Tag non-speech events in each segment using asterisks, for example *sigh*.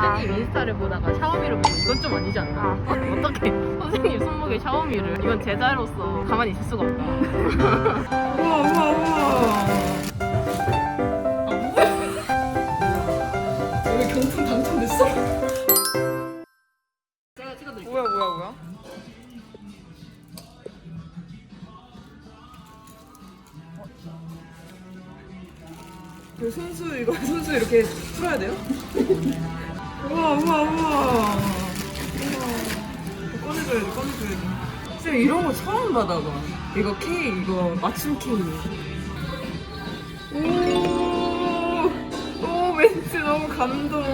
선생님 인스타를 보다가 샤오미를 보고 이건 좀 아니지 않나? *laughs* 어떻게 선생님 손목에 샤오미를 이건 제자로서 가만히 있을 수가 없다. 우와 우와 우와 여기 경품 당첨됐어? 제가 찍어드릴게요. 뭐야 뭐야 뭐야 그 손수 이거 손수 이렇게 풀어야 돼요? 우와 우와 우와. 우와. 이거 꺼내줘야지 꺼내줘야지. 쌤 이런 거 처음 받아봐 이거 케이크 이거 맞춤 케이크 오, 오 멘트 너무 감동.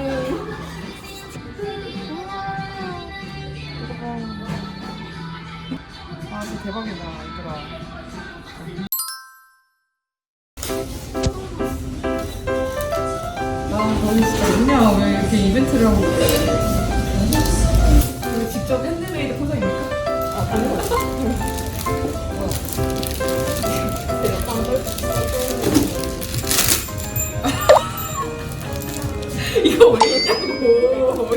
아 진짜 대박이다 얘들아. 아 너희 진짜 있냐 왜 이렇게 이벤트를 하고 이거 직접 핸드메이드 포장입니까? 아 그래요? 이거 왜 있냐고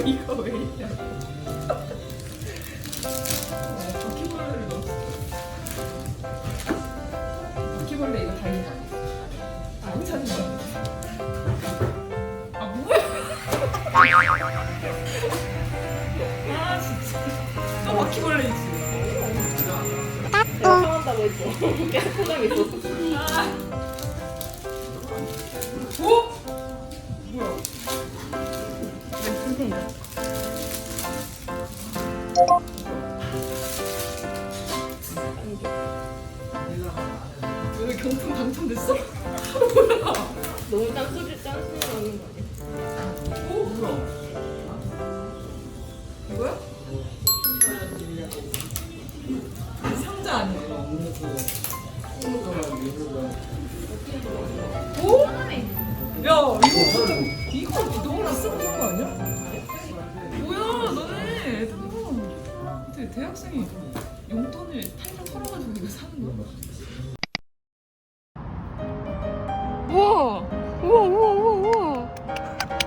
이거 왜 있냐고 어, 바퀴벌레를 넣었어 계속 포장했어. 오? 뭐야 경품 당첨됐어? *laughs* 너무 짠소리 짠소리 나는 거 아니야? 오 뭐야 이거야? 이거 진짜 이거 너무나 쓰고 산거 아니야? 뭐야 너네 애들 어떻게 대학생이 용돈을 탈탈 털어가지고 이거 사는 거야? 우와 우와 우와 우와 우와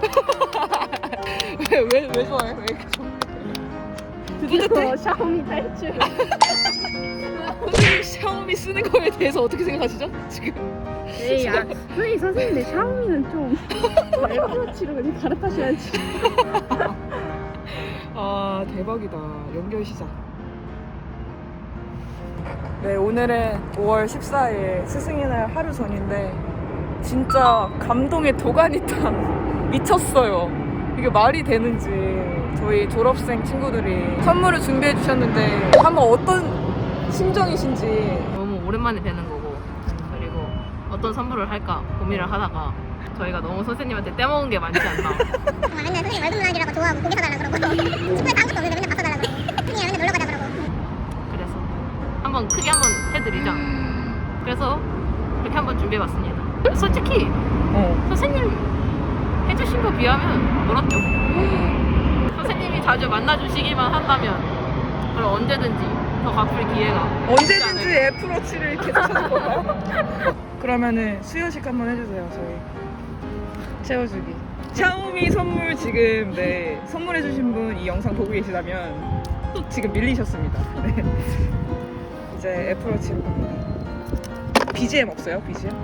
*laughs* 왜왜 왜 좋아해? 왜 이렇게 좋아해? 드디어 샤오미 탈출. *laughs* 샤오미 쓰는 거에 대해서 어떻게 생각하시죠? 지금? 에이, 아, 선생님, 선생님, 내 샤오미는 좀 애플워치로 그냥 갈아타셔야지. *laughs* 아 대박이다. 연결 시작. 네 오늘은 5월 14일 스승의 날 하루 전인데 진짜 감동의 도가니탕 *laughs* 미쳤어요. 이게 말이 되는지. 저희 졸업생 친구들이 선물을 준비해 주셨는데 한번 어떤 심정이신지 오랜만에 뵈는 거고, 그리고 어떤 선물을 할까 고민을 하다가 저희가 너무 선생님한테 떼먹은 게 많지 않나. *laughs* 정말 맨날 선생님 월급 날이라고 좋아하고 고기 사달라 그러고 *laughs* 축구에 간 것도 없는데 맨날 밥 사달라 그러고 형이랑 맨날 놀러 가자 그러고 그래서 한번 크게 한번 해드리자. 그래서 그렇게 한번 준비해봤습니다. 솔직히 어. 선생님 해주신 거 비하면 놀았죠. 선생님이 자주 만나주시기만 한다면 그럼 언제든지 더 갚을 기회가 언제든지 애플워치를 계속 찾을 건가요? 그러면은 수여식 한번 해주세요 저희. 채워주기. 샤오미 선물 지금 네 선물해주신 분 이 영상 보고 계시다면 지금 밀리셨습니다. 네. 이제 애플워치로 갑니다. BGM 없어요 BGM?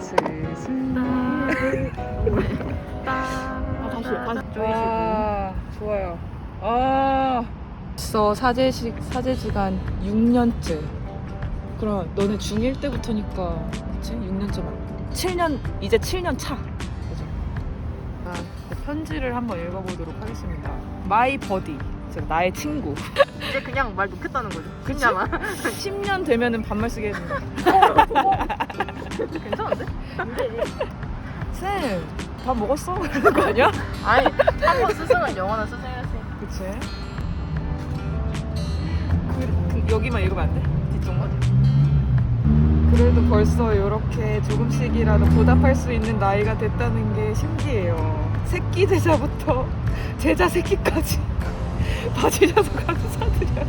슬슬 아, 다시 다시 조이시고 아 좋아요. 아 벌써 사제식 사제지간 6년째 그럼 너네 중1 때부터니까 그치? 6년째 맞 7년 이제 7년 차 그죠? 아, 그 편지를 한번 읽어보도록 하겠습니다 마이 버디 즉 나의 친구 이제 그냥 말 놓겠다는 거죠. 그치? 그냥만 10년 *laughs* 되면은 반말 쓰게 해준다 *laughs* 괜찮은데? 쌤 밥 먹었어? 그러는 거 아니야? 아니 한 번 스승은 영원한 스승이었지. 그치 그, 여기만 읽으면 안 돼? 뒷쪽만? 그래도 벌써 이렇게 조금씩이라도 보답할 수 있는 나이가 됐다는 게 신기해요. 새끼 제자부터 *laughs* 제자 새끼까지 *laughs* 봐주셔서 감사드려요.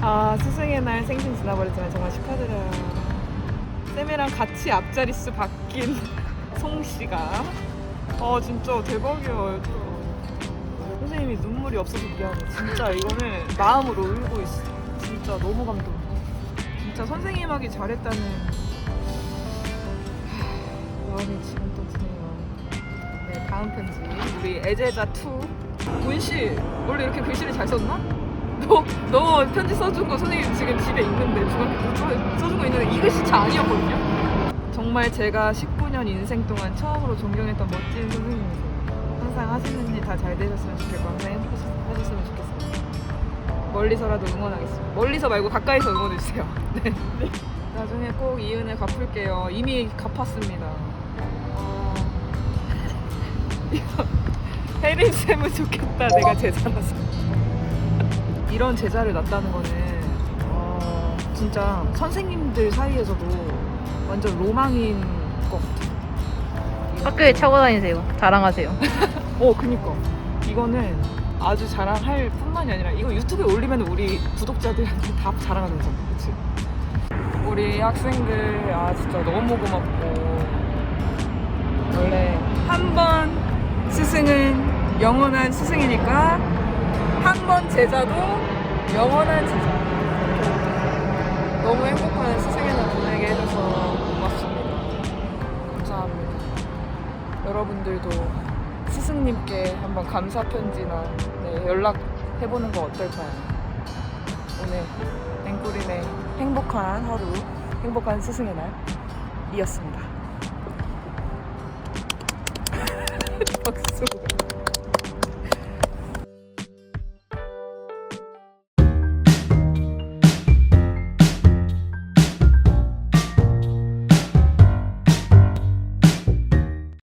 아 스승의 날 생신 지나버렸지만 정말 축하드려요. 쌤이랑 같이 앞자릿수 바뀐 *laughs* 송씨가. 아 진짜 얘들아 선생님이 눈물이 없어서 미안해 진짜 이거는 마음으로 울고 있어 진짜 너무 감동 진짜 선생님 하기 잘했다는 하, *sighs* 마음이 지금 또 드네요 네 다음 편지 우리 애제자 2 문씨 원래 이렇게 글씨를 잘 썼나? 너, 너 편지 써준 거 선생님 지금 집에 있는데 중학교 써준 거 있는데 이 글씨차 아니었거든요? 정말 제가 19년 인생 동안 처음으로 존경했던 멋진 선생님이세요. 항상 하시는 일 다 잘 되셨으면 좋겠고 항상 행복하셨으면 좋겠습니다. 멀리서라도 응원하겠습니다. 멀리서 말고 가까이서 응원해 주세요. *laughs* 네. 나중에 꼭 이 은혜 갚을게요. 이미 갚았습니다. 아... 이거 혜린 쌤은 좋겠다. 내가 제자라서. *laughs* 이런 제자를 낳았다는 거는 어, 진짜 선생님들 사이에서도 완전 로망인 것 같아. 학교에 차고 다니세요. 자랑하세요. *laughs* 어, 그니까. 이거는 아주 자랑할 뿐만이 아니라 이거 유튜브에 올리면 우리 구독자들한테 다 자랑하는 거잖아. 그치? 우리 학생들, 아, 진짜 너무 고맙고. 원래 한 번 스승은 영원한 스승이니까 한 번 제자도 영원한 제자. 너무 행복한 스승의 날 보내게 해줘서 고맙습니다. 감사합니다. 여러분들도 스승님께 한번 감사 편지나 네, 연락해보는 거 어떨까요? 오늘 앵꾸린의 행복한 하루, 행복한 스승의 날이었습니다. *laughs* 박수.